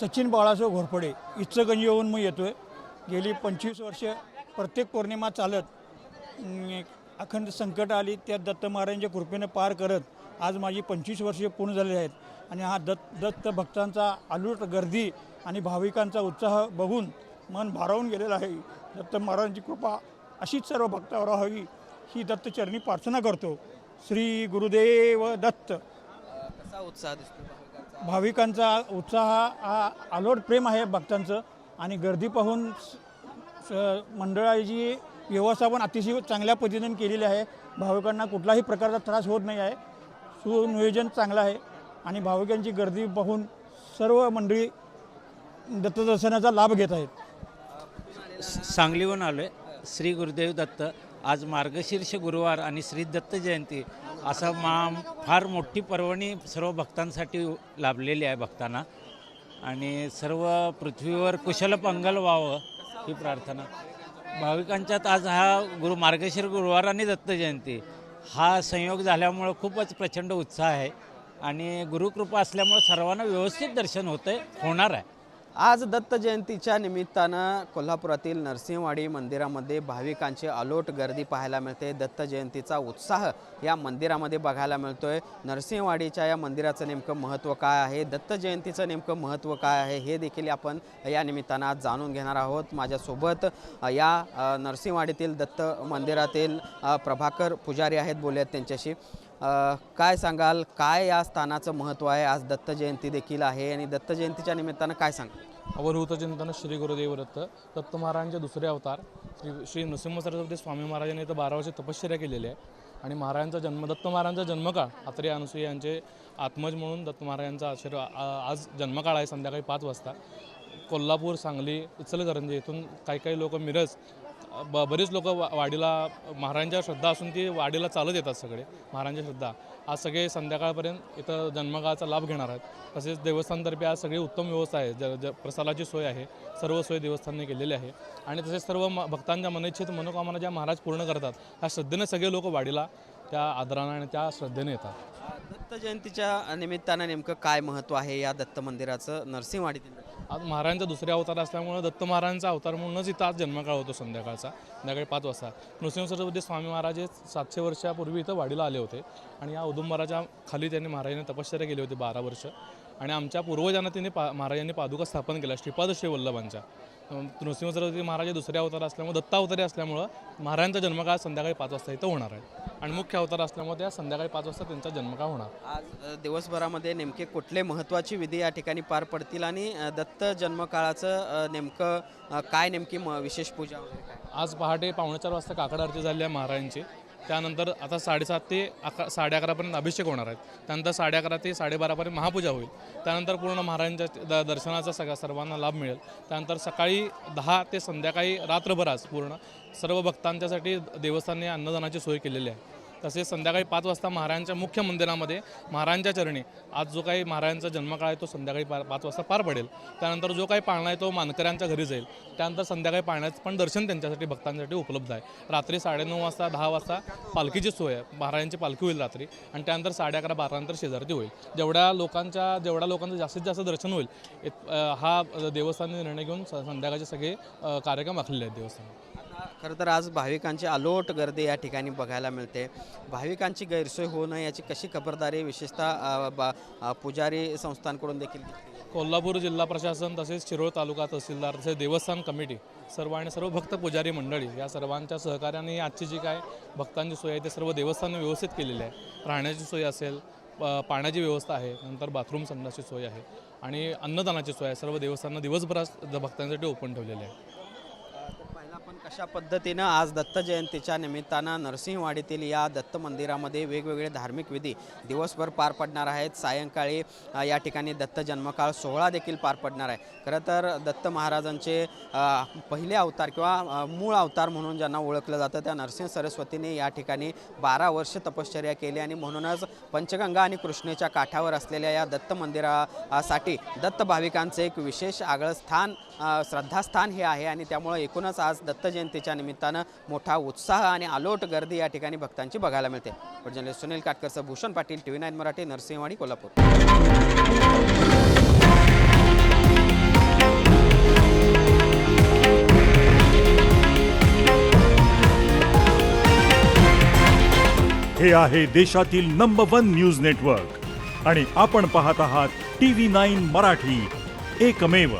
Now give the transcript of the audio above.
सचिन बाळासाहेब घोरपडे इचलकरंजीहून मी येतो आहे गेली पंचवीस वर्ष प्रत्येक पौर्णिमा चालत अखंड संकट आली त्या दत्त महाराजांच्या कृपेनं पार करत आज माझी पंचवीस वर्षे पूर्ण झाली आहेत. आणि हा दत्त दत्त भक्तांचा आलूट गर्दी आणि भाविकांचा उत्साह बघून मन भारावून गेलेलं आहे. दत्त महाराजांची कृपा अशीच सर्व भक्तावर हवी ही दत्तचरणी प्रार्थना करतो. श्री गुरुदेव दत्त. कसा उत्साह दिसतो? भाविकांचा? उत्साह हा आलोट प्रेम आहे भक्तांचं. आणि गर्दी पाहून स- मंडळाची व्यवस्थापन अतिशय चांगल्या पद्धतीने केलेली आहे. भाविकांना कुठलाही प्रकारचा त्रास होत नाही आहे. सुनियोजन चांगलं आहे. आणि भाविकांची गर्दी पाहून सर्व मंडळी दत्तदर्शनाचा लाभ घेत आहेत. सांगलीहून आलो आहे श्री गुरुदेव दत्त. आज मार्गशीर्ष गुरुवार आणि श्री दत्त जयंती असं मा फार मोठी पर्वणी सर्व भक्तांसाठी लाभलेली आहे भक्तांना. आणि सर्व पृथ्वीवर कुशल पंगल व्हावं ही प्रार्थना. भाविकांच्यात आज हा गुरु मार्गशीर गुरुवार आणि दत्त जयंती हा संयोग झाल्यामुळं खूपच प्रचंड उत्साह आहे. आणि गुरुकृपा असल्यामुळं सर्वांना व्यवस्थित दर्शन होतं आहे होणार आहे. आज दत्त जयंतीच्या निमित्तानं कोल्हापुरातील नरसिंहवाडी मंदिरामध्ये भाविकांची अलोट गर्दी पाहायला मिळते. दत्त जयंतीचा उत्साह या मंदिरामध्ये बघायला मिळतोय. नरसिंहवाडीच्या या मंदिराचं नेमकं महत्त्व काय आहे? दत्त जयंतीचं नेमकं महत्त्व काय आहे? हे देखील आपण या निमित्तानं आज जाणून घेणार आहोत. माझ्यासोबत या नरसिंहवाडीतील दत्त मंदिरातील प्रभाकर पुजारी आहेत बोलूयात त्यांच्याशी. काय सांगाल? काय या स्थानाचं महत्त्व आहे? आज दत्त जयंती देखील आहे आणि दत्त जयंतीच्या निमित्तानं काय सांगाल? अवधूत चिंतन श्री गुरुदेव दत्त दत्त महाराजांचे दुसरे अवतार श्री श्री नृसिंह सरस्वती स्वामी महाराजांनी इथं बारा वर्ष तपश्चर्या केलेली आहे आणि महाराजांचा जन्म दत्त महाराजांचा जन्मकाळ अत्रे अनुसूय यांचे आत्मज म्हणून दत्त महाराजांचा आशीर्वाद आज जन्मकाळ आहे संध्याकाळी पाच वाजता. कोल्हापूर सांगली इचलकरंजी इथून काही काही लोक मिरज ब बरेच लोक वा वाडीला महाराजांच्या श्रद्धा असून ती वाडीला चालत येतात सगळे महाराजांच्या श्रद्धा. आज सगळे संध्याकाळपर्यंत इथं जन्मकाळाचा लाभ घेणार आहेत. तसेच देवस्थानतर्फे आज सगळी उत्तम व्यवस्था आहे. ज ज प्रसादाची सोय आहे. सर्व सोय देवस्थानने केलेली आहे. आणि तसेच सर्व म भक्तांच्या मनेच्छित मनोकामना ज्या महाराज पूर्ण करतात ह्या श्रद्धेने सगळे लोक वाडीला त्या आदरानं आणि त्या श्रद्धेने येतात. दत्त जयंतीच्या निमित्तानं नेमकं काय महत्त्व आहे या दत्त मंदिराचं? नरसिंहवाडीतील आज महाराजांचा दुसऱ्या अवतार असल्यामुळं दत्त महाराजांचा अवतार म्हणूनच इथं आज जन्मकाळ होतो संध्याकाळचा. संध्याकाळी पाच वाजता. नृसिंह सरस्वती स्वामी महाराज हे सातशे वर्षापूर्वी इथं वाडीला आले होते आणि या उदुंबराच्या खाली त्यांनी महाराजांनी तपश्चर्या केली होती बारा वर्ष. आणि आमच्या पूर्वजांना त्यांनी पा महाराजांनी पादुका स्थापन केल्या श्रीपाद श्री वल्लभांच्या नृसिंह सरस्वती महाराज दुसऱ्या अवतार असल्यामुळे दत्त अवतारी असल्यामुळं महाराजांचा जन्मकाळ संध्याकाळी पाच वाजता इथं होणार आहे. आणि मुख्य अवतार असल्यामुळे त्या संध्याकाळी पाच वाजता त्यांचा जन्मकाळ होणार. आज दिवसभरामध्ये नेमके कुठले महत्त्वाची विधी या ठिकाणी पार पडतील आणि दत्त जन्मकाळाचं नेमकं काय नेमकी म विशेष पूजा वगैरे काय? आज पहाटे पावणे चार वाजता काकड आरती झाली आहे महाराजांची. त्यानंतर आता साडेसात ते अकरा साडे अकरापर्यंत अभिषेक होणार आहेत. त्यानंतर साडे अकरा ते साडेबारापर्यंत महापूजा होईल. त्यानंतर पूर्ण महाराजांच्या द दर्शनाचा सगळ्या सर्वांना लाभ मिळेल. त्यानंतर सकाळी दहा ते संध्याकाळी रात्रभर आज पूर्ण. सर्व भक्तांच्यासाठी देवस्थानने अन्नदानाची सोय केलेली आहे. तसेच संध्याकाळी पाच वाजता महाराजांच्या मुख्य मंदिरामध्ये महाराजांच्या चरणी. आज जो काही महाराजांचा जन्मकाळ आहे तो संध्याकाळी पा पाच वाजता पार पडेल. त्यानंतर जो काही पाळणा आहे तो मानकऱ्यांच्या घरी जाईल. त्यानंतर संध्याकाळी पाळण्याचं पण दर्शन त्यांच्यासाठी भक्तांसाठी उपलब्ध आहे. रात्री साडेनऊ वाजता दहा वाजता पालखीची सोय आहे. महाराजांची पालखी होईल रात्री आणि त्यानंतर साडे अकरा बारानंतर शेजारती होईल. जेवढ्या लोकांच्या जेवढ्या लोकांचं जास्तीत जास्त दर्शन होईल हा देवस्थानने निर्णय घेऊन संध्याकाळचे सगळे कार्यक्रम आखलेले आहेत देवस्थान खरं तर आज भाविकांची अलोट गर्दी या ठिकाणी बघायला मिळते. भाविकांची गैरसोय होऊ नये याची कशी खबरदारी विशेषतः बा- पुजारी संस्थांकडून देखील कोल्हापूर जिल्हा प्रशासन तसेच शिरोळ तालुका तहसीलदार तसेच देवस्थान कमिटी सर्व आणि सर्व भक्त पुजारी मंडळी या सर्वांच्या सहकार्याने आजची जी काय भक्तांची सोय आहे ते सर्व देवस्थानं व्यवस्थित केलेली आहे. राहण्याची सोय असेल पाण्याची व्यवस्था आहे नंतर बाथरूम संडासची सोय आहे आणि अन्नदानाची सोय आहे. सर्व देवस्थानं दिवसभरात भक्तांसाठी ओपन ठेवलेली आहे. कशा पद्धतीनं आज दत्त जयंतीच्या निमित्तानं नरसिंहवाडीतील या दत्त मंदिरामध्ये वेगवेगळे धार्मिक विधी दिवसभर पार पडणार आहेत. सायंकाळी या ठिकाणी दत्त जन्मकाळ सोहळा देखील पार पडणार आहे. खरं तर दत्त महाराजांचे पहिले अवतार किंवा मूळ अवतार म्हणून ज्यांना ओळखलं जातं त्या नरसिंह सरस्वतीने या ठिकाणी बारा वर्ष तपश्चर्या केली आणि म्हणूनच पंचगंगा आणि कृष्णेच्या काठावर असलेल्या या दत्त मंदिरासाठी दत्त भाविकांचे एक विशेष आगळं स्थान श्रद्धास्थान हे आहे आणि त्यामुळं एकूणच आज दत्त जयंतीच्या निमित्तानं मोठा उत्साह आणि आलोट गर्दी या ठिकाणी भक्तांची बघायला मिळते. पण Sunil काटकरसह Bhushan Patil T V nine Marathi Narsinhwadi Kolhapur. हे आहे देशातील नंबर वन न्यूज नेटवर्क आणि आपण पाहत आहात टी व्ही नाईन मराठी. एकमेव